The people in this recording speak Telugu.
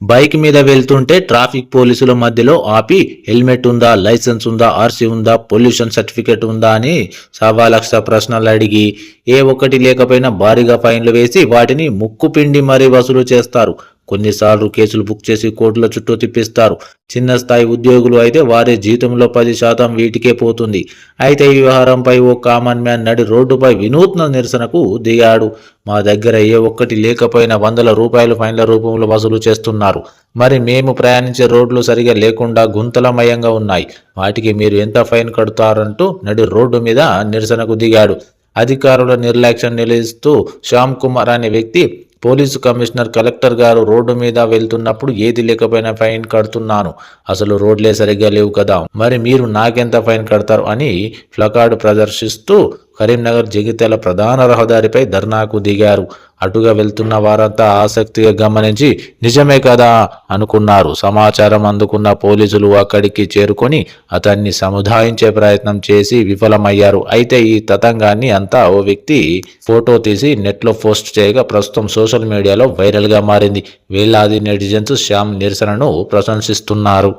బైక్ మీద వెళ్తుంటే ట్రాఫిక్ పోలీసుల మధ్యలో ఆపి హెల్మెట్ ఉందా లైసెన్స్ ఉందా ఆర్సీ ఉందా పొల్యూషన్ సర్టిఫికేట్ ఉందా అని సవా లక్ష ప్రశ్నలు అడిగి ఏ ఒక్కటి లేకపోయినా భారీగా ఫైన్లు వేసి వాటిని ముక్కు పిండి మరీ వసూలు చేస్తారు. కొన్నిసార్లు కేసులు బుక్ చేసి కోర్టుల చుట్టూ తిప్పిస్తారు. చిన్న స్థాయి ఉద్యోగులు అయితే వారి జీతంలో పది శాతం వీటికే పోతుంది. అయితే ఈ వ్యవహారంపై ఓ కామన్ మ్యాన్ నడి రోడ్డుపై వినూత్న నిరసనకు దిగాడు. మా దగ్గర ఏ ఒక్కటి లేకపోయినా వందల రూపాయలు ఫైన్ల రూపంలో వసూలు చేస్తున్నారు. మరి మేము ప్రయాణించే రోడ్లు సరిగా లేకుండా గుంతలమయంగా ఉన్నాయి. వాటికి మీరు ఎంత ఫైన్ కడతారంటూ నడి రోడ్డు మీద నిరసనకు దిగాడు. అధికారుల నిర్లక్ష్యం నిలుస్తూ శ్యామ్ కుమార్ అనే వ్యక్తి పోలీసు కమిషనర్ కలెక్టర్ గారు రోడ్డు మీద వెళ్తున్నప్పుడు ఏది లేకపోయినా ఫైన్ కడుతున్నాను. అసలు రోడ్లే సరిగ్గా లేవు కదా. మరి మీరు నాకెంత ఫైన్ కడతారు అని ప్లకార్డు ప్రదర్శిస్తూ కరీంనగర్ జగిత్యాల ప్రధాన రహదారిపై ధర్నాకు దిగారు. అటుగా వెళ్తున్న వారంతా ఆసక్తిగా గమనించి నిజమే కదా అనుకున్నారు. సమాచారం అందుకున్న పోలీసులు అక్కడికి చేరుకొని అతన్ని సముదాయించే ప్రయత్నం చేసి విఫలమయ్యారు. అయితే ఈ తతంగాన్ని అంతా ఓ వ్యక్తి ఫోటో తీసి నెట్లో పోస్ట్ చేయగా ప్రస్తుతం సోషల్ మీడియాలో వైరల్గా మారింది. వేలాది నెటిజన్స్ శ్యామ్ నిరసనను ప్రశంసిస్తున్నారు.